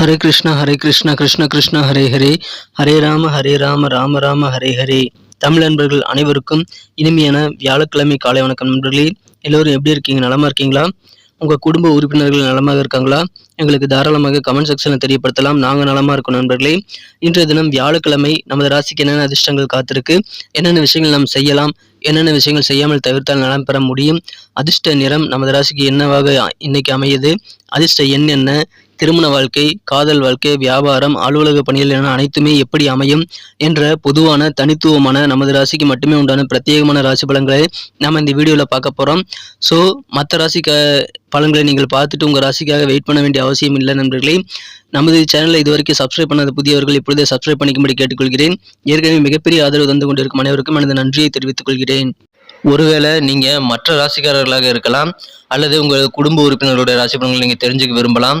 ஹரே கிருஷ்ணா ஹரே கிருஷ்ணா கிருஷ்ண கிருஷ்ணா ஹரே ஹரே. ஹரே ராம ஹரே ராம ராம ராம ஹரே ஹரே. தமிழ் நண்பர்கள் அனைவருக்கும் இனிமையான வியாழக்கிழமை காலை வணக்கம் நண்பர்களே. எல்லோரும் எப்படி இருக்கீங்க? நலமா இருக்கீங்களா? உங்கள் குடும்ப உறுப்பினர்கள் நலமாக இருக்காங்களா? எங்களுக்கு தாராளமாக கமெண்ட் செக்ஷனில் தெரியப்படுத்தலாம். நாங்கள் நலமாக இருக்கோம் நண்பர்களே. இன்றைய தினம் வியாழக்கிழமை நமது ராசிக்கு என்னென்ன அதிர்ஷ்டங்கள் காத்திருக்கு? என்னென்ன விஷயங்கள் நாம் செய்யலாம்? என்னென்ன விஷயங்கள் செய்யாமல் தவிர்த்தால் நலம் பெற முடியும்? அதிர்ஷ்ட நிறம் நமது ராசிக்கு என்னவாக இன்னைக்கு அமையுது? அதிர்ஷ்ட எண் என்ன? திருமண வாழ்க்கை காதல் வாழ்க்கை வியாபாரம் அலுவலக பணிகள் என அனைத்துமே எப்படி அமையும் என்ற பொதுவான தனித்துவமான நமது ராசிக்கு மட்டுமே உண்டான பிரத்யேகமான ராசி பலன்களை நாம் இந்த வீடியோவில் பார்க்க போகிறோம் ஸோ மற்ற ராசி பலன்களை நீங்கள் பார்த்துட்டு உங்கள் ராசிக்காக வெயிட் பண்ண வேண்டிய அவசியம் இல்லை நண்பர்களே. நமது சேனலை இதுவரைக்கும் சப்ஸ்கிரைப் பண்ணாத புதியவர்கள் இப்பொழுதே சப்ஸ்கிரைப் பண்ணிக்கும்படி கேட்டுக்கொள்கிறேன். ஏற்கனவே மிகப்பெரிய ஆதரவு தந்து கொண்டிருக்கும் அனைவருக்கும் எனது நன்றியை தெரிவித்துக் கொள்கிறேன். ஒருவேளை நீங்கள் மற்ற ராசிக்காரர்களாக இருக்கலாம் அல்லது உங்கள் குடும்ப உறுப்பினர்களுடைய ராசி பலன்களை நீங்கள் தெரிஞ்சுக்க விரும்பலாம்.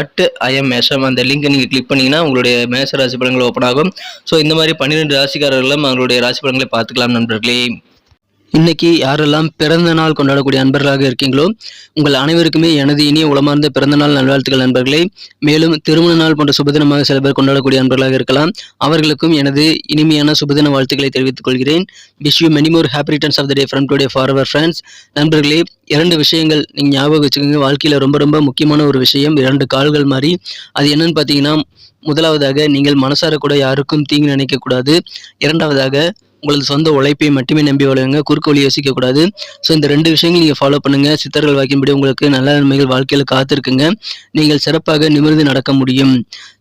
அட் ஐஎம் மேஷம். அந்த லிங்கை நீங்கள் கிளிக் பண்ணிங்கன்னா உங்களுடைய மேஷ ராசி பலன்கள் ஓப்பன் ஆகும். ஸோ இந்த மாதிரி பன்னிரெண்டு ராசிக்காரர்களும் அவங்களுடைய ராசி பலன்களை பார்த்துக்கலாம் நண்பர்களே. இன்னைக்கு யாரெல்லாம் பிறந்த நாள் கொண்டாடக்கூடிய அன்பர்களாக இருக்கீங்களோ உங்கள் அனைவருக்குமே எனது இனிய உளமார்ந்த பிறந்த நாள் நல்வாழ்த்துக்கள் நண்பர்களே. மேலும் திருமண நாள் போன்ற சுபதினமாக சில பேர் கொண்டாடக்கூடிய அன்பர்களாக இருக்கலாம். அவர்களுக்கும் எனது இனிமையான சுபதின வாழ்த்துக்களை தெரிவித்துக் கொள்கிறேன். Wish you many more happy returns of the day from today for our friends நண்பர்களே இரண்டு விஷயங்கள் நீங்கள் ஞாபகம் வச்சுக்கோங்க. வாழ்க்கையில் ரொம்ப ரொம்ப முக்கியமான ஒரு விஷயம். இரண்டு கால்கள் மாதிரி அது என்னன்னு பார்த்தீங்கன்னா முதலாவதாக நீங்கள் மனசார கூட யாருக்கும் தீங்கு நினைக்கக்கூடாது. இரண்டாவதாக உங்களது சொந்த உழைப்பை மட்டுமே நம்பி வளருங்க குறுக்கு வழி யோசிக்கக்கூடாது. ஸோ இந்த ரெண்டு விஷயங்கள் நீங்கள் ஃபாலோ பண்ணுங்கள் சித்தர்கள் வாக்கின்படி உங்களுக்கு நல்ல நன்மைகள் வாழ்க்கையில் காத்திருக்குங்க. நீங்கள் சிறப்பாக நிமிர்ந்து நடக்க முடியும்.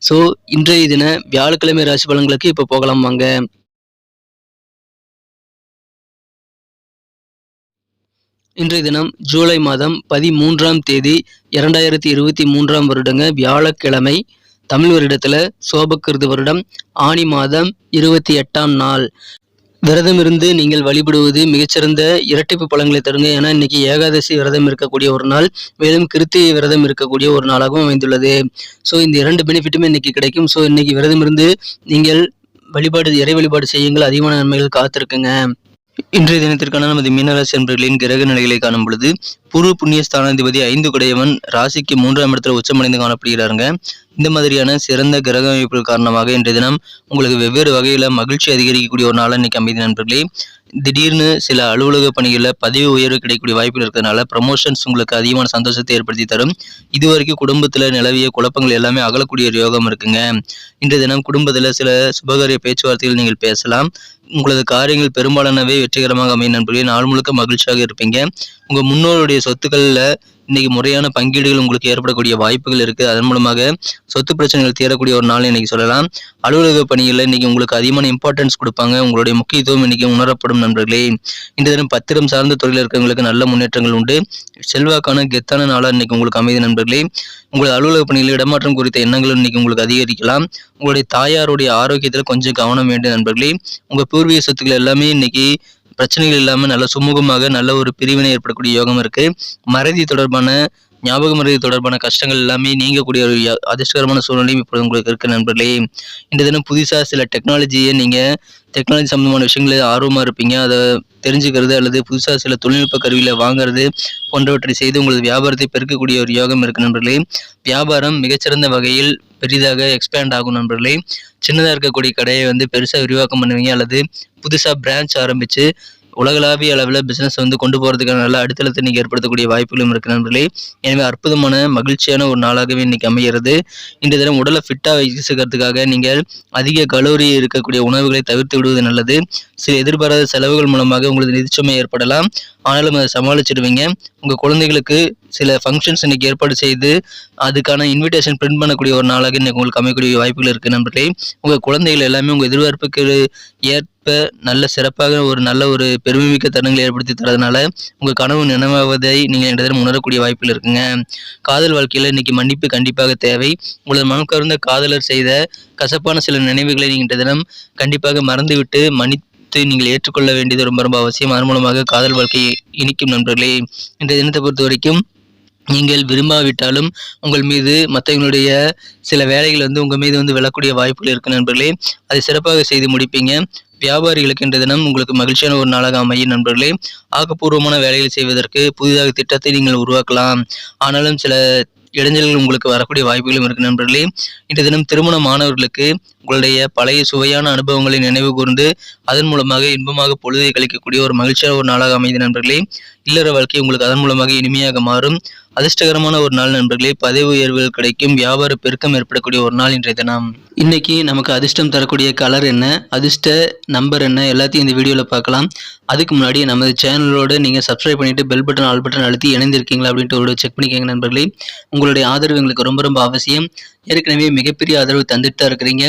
ஸோ இன்றைய தின வியாழக்கிழமை ராசி பலன்களுக்கு இப்போ போகலாம் வாங்க. இன்றைய தினம் ஜூலை மாதம் பதிமூன்றாம் தேதி இரண்டாயிரத்தி இருபத்தி மூன்றாம் வருடங்க வியாழக்கிழமை. தமிழ் வருடத்தில் சோபக்கிருது வருடம். ஆணி மாதம் இருபத்தி எட்டாம் நாள். விரதம் இருந்து நீங்கள் வழிபடுவது மிகச்சிறந்த இரட்டிப்பு பலன்களை தருங்க. ஏன்னா இன்னைக்கு ஏகாதசி விரதம் இருக்கக்கூடிய ஒரு நாள் மேலும் கிருத்திகை விரதம் இருக்கக்கூடிய ஒரு நாளாகவும் அமைந்துள்ளது. ஸோ இந்த இரண்டு பெனிஃபிட்டுமே இன்னைக்கு கிடைக்கும். ஸோ இன்னைக்கு விரதம் இருந்து நீங்கள் வழிபாடு இறை வழிபாடு செய்யுங்கள். அதிகமான நன்மைகள் காத்திருக்குங்க. இன்றைய தினத்திற்கான நமது மீனராசி என்பர்களின் கிரக நிலைகளை காணும் பொழுது பூர்வ புண்ணிய ஸ்தானாதிபதி ஐந்து குடையவன் ராசிக்கு மூன்றாம் இடத்துல உச்சமடைந்து காணப்படுகிறாருங்க. இந்த மாதிரியான சிறந்த கிரக அமைப்புகள் காரணமாக இன்றைய தினம் உங்களுக்கு வெவ்வேறு வகையில் மகிழ்ச்சி அதிகரிக்கக்கூடிய ஒரு நாளாக இன்னைக்கு அமைதி நண்பர்களே. திடீர்னு சில அலுவலக பணிகளில் பதவி உயர்வு கிடைக்கக்கூடிய வாய்ப்புகள் இருக்கிறதுனால ப்ரமோஷன்ஸ் உங்களுக்கு அதிகமான சந்தோஷத்தை ஏற்படுத்தி தரும். இதுவரைக்கும் குடும்பத்தில் நிலவிய குழப்பங்கள் எல்லாமே அகலக்கூடிய ஒரு யோகம் இருக்குங்க. இன்றைய தினம் குடும்பத்தில் சில சுபகாரிய பேச்சுவார்த்தைகள் நீங்கள் பேசலாம். உங்களது காரியங்கள் பெரும்பாலானவை வெற்றிகரமாக அமையும் நண்பர்களே. நாள் முழுக்க மகிழ்ச்சியாக இருப்பீங்க. உங்கள் முன்னோருடைய சொத்துக்களில் இன்னைக்கு முறையான பங்கீடுகள் உங்களுக்கு ஏற்படக்கூடிய வாய்ப்புகள் இருக்குது அதன் மூலமாக சொத்து பிரச்சனைகள் தீரக்கூடிய ஒரு நாள் இன்னைக்கு சொல்லலாம். அலுவலக பணிகளில் இன்னைக்கு உங்களுக்கு அதிகமான இம்பார்ட்டன்ஸ் கொடுப்பாங்க. உங்களுடைய முக்கியத்துவம் இன்னைக்கு உணரப்படும் நண்பர்களே. இன்று தினம் பத்திரம் சார்ந்த துறையில் இருக்கிறவங்களுக்கு நல்ல முன்னேற்றங்கள் உண்டு. செல்வாக்கான கெத்தான நாளாக இன்னைக்கு உங்களுக்கு அமைதி நண்பர்களே. உங்களது அலுவலக பணியில் இடமாற்றம் குறித்த எண்ணங்களும் இன்னைக்கு உங்களுக்கு அதிகரிக்கலாம். உங்களுடைய தாயாருடைய ஆரோக்கியத்தில் கொஞ்சம் கவனம் வேண்டும் நண்பர்களே. உங்கள் பூர்வீக சொத்துக்கள் எல்லாமே இன்னைக்கு பிரச்சனைகள் இல்லாமல் நல்ல சுமூகமாக நல்ல ஒரு பிரிவினை ஏற்படக்கூடிய யோகம் இருக்கு. மறதி தொடர்பான ஞாபக மறதி தொடர்பான கஷ்டங்கள் எல்லாமே நீங்கக்கூடிய ஒரு அதிர்ஷ்டகரமான சூழ்நிலையும் இப்போது உங்களுக்கு இருக்கு நண்பர்களே. இந்த தினம் புதுசாக சில டெக்னாலஜியை நீங்கள் டெக்னாலஜி சம்மந்தமான விஷயங்களில் ஆர்வமாக இருப்பீங்க. அதை தெரிஞ்சுக்கிறது அல்லது புதுசாக சில தொழில்நுட்ப கருவியில் வாங்குறது போன்றவற்றை செய்து உங்களது வியாபாரத்தை பெருக்கக்கூடிய ஒரு யோகம் இருக்கு நண்பர்களே. வியாபாரம் மிகச்சிறந்த வகையில் பெரிதாக எக்ஸ்பேண்ட் ஆகும் நண்பர்களே. சின்னதாக இருக்கக்கூடிய கடையை வந்து பெருசாக விரிவாக்கம் பண்ணுவீங்க அல்லது புதுசாக பிரான்ச் ஆரம்பித்து உலகளாவிய அளவில் பிஸ்னஸ் வந்து கொண்டு போகிறதுக்கான நல்ல அடித்தளத்தை இன்னைக்கு ஏற்படுத்தக்கூடிய வாய்ப்புகளும் இருக்கு நண்பர்களே. எனவே அற்புதமான மகிழ்ச்சியான ஒரு நாளாகவே இன்றைக்கி அமைகிறது. இன்றைய தினம் உடலை ஃபிட்டாக வச்சுக்கிறதுக்காக நீங்கள் அதிக கலோரி இருக்கக்கூடிய உணவுகளை தவிர்த்து விடுவது நல்லது. சில எதிர்பாராத செலவுகள் மூலமாக உங்களுக்கு நிதிச்சுமை ஏற்படலாம். ஆனாலும் அதை சமாளிச்சிடுவீங்க. உங்கள் குழந்தைகளுக்கு சில ஃபங்க்ஷன்ஸ் இன்றைக்கி ஏற்பாடு செய்து அதுக்கான இன்விடேஷன் பிரிண்ட் பண்ணக்கூடிய ஒரு நாளாக இன்றைக்கி உங்களுக்கு அமையக்கூடிய வாய்ப்புகள் இருக்குது நண்பர்களே. உங்கள் குழந்தைகள் எல்லாமே உங்கள் எதிர்பார்ப்புக்கு இப்போ நல்ல சிறப்பாக ஒரு நல்ல ஒரு பெருமைமிக்க தருணங்களை ஏற்படுத்தி தரதுனால உங்கள் கனவு நினைவாவதை நீங்கள் இந்த உணரக்கூடிய வாய்ப்பில் இருக்குங்க. காதல் வாழ்க்கையில இன்னைக்கு மன்னிப்பு கண்டிப்பாக தேவை. உங்களது மனம் கருந்த காதலர் செய்த கசப்பான சில நினைவுகளை நீங்கள் தினம் கண்டிப்பாக மறந்துவிட்டு மன்னித்து நீங்கள் ஏற்றுக்கொள்ள வேண்டியது ரொம்ப ரொம்ப அவசியம். அதன் மூலமாக காதல் வாழ்க்கையை இனிக்கும் நண்பர்களே இன்றைய தினத்தை பொறுத்த வரைக்கும் நீங்கள் விரும்பாவிட்டாலும் உங்கள் மீது மற்றவங்களுடைய சில வேலைகள் வந்து உங்கள் மீது வந்து விழக்கூடிய வாய்ப்புகள் இருக்கு நண்பர்களே. அதை சிறப்பாக செய்து முடிப்பீங்க. வியாபாரிகளுக்கு இன்றைய தினம் உங்களுக்கு மகிழ்ச்சியான ஒரு நாளாக அமையும் நண்பர்களே. ஆக்கப்பூர்வமான வேலைகள் செய்வதற்கு புதிதாக திட்டத்தை நீங்கள் உருவாக்கலாம். ஆனாலும் சில இளைஞர்கள் உங்களுக்கு வரக்கூடிய வாய்ப்புகளும் இருக்கு நண்பர்களே. இன்றைய தினம் திருமண மாணவர்களுக்கு உங்களுடைய பழைய சுவையான அனுபவங்களை நினைவு கூர்ந்து அதன் மூலமாக இன்பமாக பொழுதை கழிக்கக்கூடிய ஒரு மகிழ்ச்சியான ஒரு நாளாக அமைந்த நண்பர்களே. இல்லற வாழ்க்கை உங்களுக்கு அதன் மூலமாக இனிமையாக மாறும். அதிர்ஷ்டகரமான ஒரு நாள் நண்பர்களே. பதவி உயர்வுகள் கிடைக்கும் வியாபார பெருக்கம் ஏற்படக்கூடிய ஒரு நாள் இன்றைய தினம். இன்னைக்கு நமக்கு அதிர்ஷ்டம் தரக்கூடிய கலர் என்ன? அதிர்ஷ்ட நம்பர் என்ன? எல்லாத்தையும் இந்த வீடியோவில் பார்க்கலாம். அதுக்கு முன்னாடி நமது சேனலோடு நீங்கள் சப்ஸ்கிரைப் பண்ணிட்டு பெல் பட்டன் ஆல் பட்டன் அழுத்தி இணைந்திருக்கீங்களா அப்படின்ட்டு ஒரு செக் பண்ணிக்கோங்க நண்பர்களே. உங்களுடைய ஆதரவு எங்களுக்கு ரொம்ப ரொம்ப அவசியம். ஏற்கனவே மிகப்பெரிய ஆதரவு தந்துட்டு தான் இருக்கிறீங்க.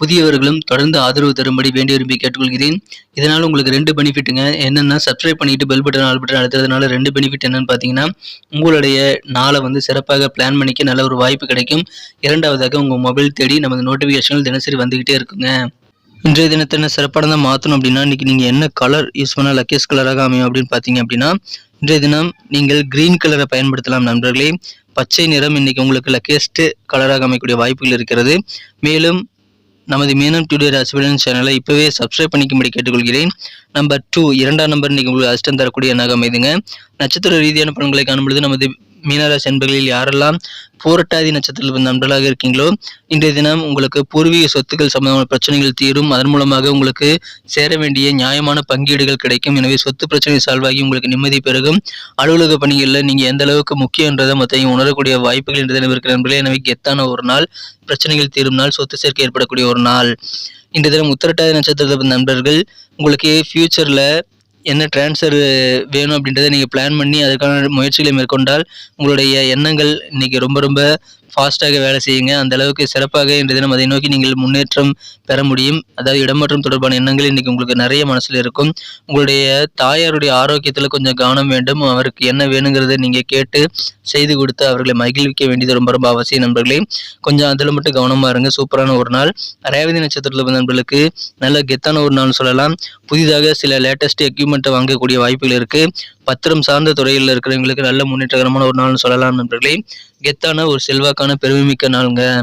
புதியவர்களும் தொடர்ந்து ஆதரவு தரும்படி வேண்டி விரும்பி கேட்டுக்கொள்கிறேன். இதனால் உங்களுக்கு ரெண்டு பெனிஃபிட்டுங்க என்னென்னா சப்ஸ்கிரைப் பண்ணிட்டு பெல் பட்டன் ஆல் பட்டன் அழுத்துறதுனால ரெண்டு பெனிஃபிட் என்னன்னு பார்த்தீங்கன்னா உங்களுடைய நாளை வந்து சிறப்பாக பிளான் பண்ணிக்க நல்ல ஒரு வாய்ப்பு கிடைக்கும். இரண்டாவதாக உங்கள் மொபைல் தேடி நமது நோட்டிஃபிகேஷன்கள் தினசரி வந்துக்கிட்டே இருக்குங்க. இன்றைய தினத்தை என்ன சிறப்பானதாக மாற்றணும் அப்படின்னா இன்றைக்கி நீங்கள் என்ன கலர் யூஸ் பண்ணால் லக்கேஸ் கலராக அமையும் அப்படின்னு பார்த்தீங்க அப்படின்னா இன்றைய தினம் நீங்கள் கிரீன் கலரை பயன்படுத்தலாம் நண்பர்களே. பச்சை நிறம் இன்னைக்கு உங்களுக்கு லக்கேஸ்ட் கலராக அமைக்கக்கூடிய வாய்ப்புகள் இருக்கிறது. மேலும் நமது மீனம் டுடே ராசிபலன் சேனலை இப்போவே சப்ஸ்கிரைப் பண்ணிக்கும்படி கேட்டுக்கொள்கிறேன். நம்பர் டூ இரண்டாம் நம்பர் இன்னைக்கு உங்களுக்கு அஷ்டம் தரக்கூடிய நகம் இதுங்க நட்சத்திர ரீதியான பலன்களை காணும்பொழுது நமது மீனராசி என்பர்களில் யாரெல்லாம் போரட்டாதி நட்சத்திரத்தில் நண்பர்களாக இருக்கீங்களோ இன்றைய தினம் உங்களுக்கு பூர்வீக சொத்துக்கள் சம்பந்தமான பிரச்சனைகள் தீரும். அதன் மூலமாக உங்களுக்கு சேர வேண்டிய நியாயமான பங்கீடுகள் கிடைக்கும். எனவே சொத்து பிரச்சனை சால்வாகி உங்களுக்கு நிம்மதி பெருகும். அலுவலக பணிகளில் நீங்கள் எந்த அளவுக்கு முக்கியன்றதை மற்றையும் உணரக்கூடிய வாய்ப்புகள் இன்றைய தினம் இருக்கிற நண்பர்களே. எனவே கெத்தான ஒரு நாள் பிரச்சனைகள் தீரும் நாள் சொத்து சேர்க்கை ஏற்படக்கூடிய ஒரு நாள். இன்றைய தினம் உத்தரட்டாதி நட்சத்திரத்தில் நண்பர்கள் உங்களுக்கு ஃபியூச்சரில் என்ன ட்ரான்ஸ்ஃபர் வேணும் அப்படின்றத நீங்கள் பிளான் பண்ணி அதுக்கான முயற்சிகளை மேற்கொண்டால் உங்களுடைய எண்ணங்கள் இன்றைக்கி ரொம்ப ரொம்ப ஃபாஸ்ட்டாக வேலை செய்யுங்க. அந்த அளவுக்கு சிறப்பாக இன்றைய தினம் அதை நோக்கி நீங்கள் முன்னேற்றம் பெற முடியும். அதாவது இடமாற்றம் தொடர்பான எண்ணங்கள் இன்றைக்கி உங்களுக்கு நிறைய மனசில் இருக்கும். உங்களுடைய தாயாருடைய ஆரோக்கியத்தில் கொஞ்சம் கவனம் வேண்டும். அவருக்கு என்ன வேணுங்கிறத நீங்கள் கேட்டு செய்து கொடுத்து அவர்களை மகிழ்விக்க வேண்டியது ரொம்ப ரொம்ப அவசியம் நண்பர்களே. கொஞ்சம் அதில் மட்டும் கவனமாக இருங்க. சூப்பரான ஒரு நாள். ரேவதி நட்சத்திரத்தில் நண்பர்களுக்கு நல்ல கெத்தான ஒரு நாள் சொல்லலாம். புதிதாக சில லேட்டஸ்ட் எக்யூப்மெண்ட்டை வாங்கக்கூடிய வாய்ப்புகள் இருக்குது பத்திரம் சார்ந்த துறையில் இருக்கிறவங்களுக்கு நல்ல முன்னேற்றகரமான ஒரு நாள்னு சொல்லலாம் நண்பர்களே. கெத்தான ஒரு செல்வாக்கான பெருமைமிக்க நாளுங்க.